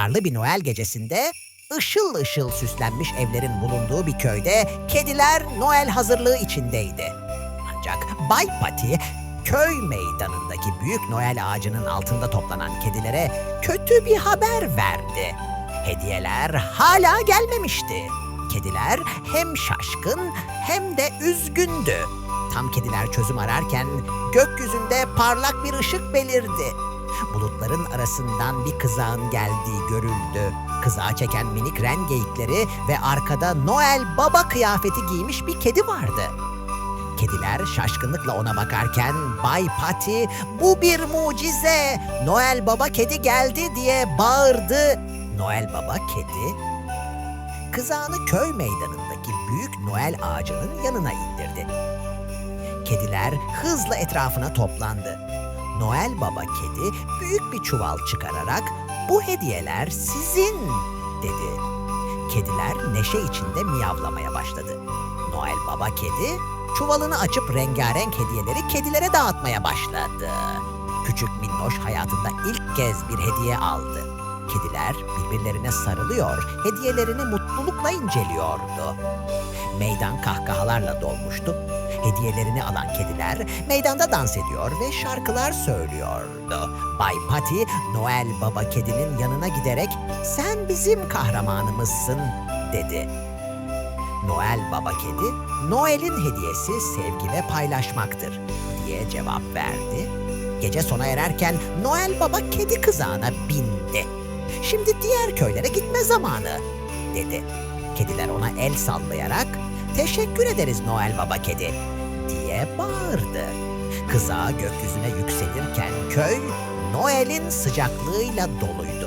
Karlı bir Noel gecesinde ışıl ışıl süslenmiş evlerin bulunduğu bir köyde kediler Noel hazırlığı içindeydi. Ancak Bay Pati köy meydanındaki büyük Noel ağacının altında toplanan kedilere kötü bir haber verdi. Hediyeler hala gelmemişti. Kediler hem şaşkın hem de üzgündü. Tam kediler çözüm ararken gökyüzünde parlak bir ışık belirdi. Bulutların arasından bir kızağın geldiği görüldü. Kızağı çeken minik ren geyikleri ve arkada Noel Baba kıyafeti giymiş bir kedi vardı. Kediler şaşkınlıkla ona bakarken Bay Pati bu bir mucize Noel Baba kedi geldi diye bağırdı. Noel Baba kedi kızağını köy meydanındaki büyük Noel ağacının yanına indirdi. Kediler hızla etrafına toplandı. Noel Baba kedi büyük bir çuval çıkararak bu hediyeler sizin dedi. Kediler neşe içinde miyavlamaya başladı. Noel Baba kedi çuvalını açıp rengarenk hediyeleri kedilere dağıtmaya başladı. Küçük minnoş hayatında ilk kez bir hediye aldı. Kediler birbirlerine sarılıyor, hediyelerini mutlulukla inceliyordu. Meydan kahkahalarla dolmuştu. Hediyelerini alan kediler meydanda dans ediyor ve şarkılar söylüyordu. Bay Pati, Noel Baba kedinin yanına giderek "Sen bizim kahramanımızsın." dedi. Noel Baba kedi, Noel'in hediyesi sevgi ve paylaşmaktır diye cevap verdi. Gece sona ererken Noel Baba kedi kızağına bindi. Şimdi diğer köylere gitme zamanı dedi. Kediler ona el sallayarak teşekkür ederiz Noel Baba kedi diye bağırdı. Kızağı gökyüzüne yükselirken köy Noel'in sıcaklığıyla doluydu.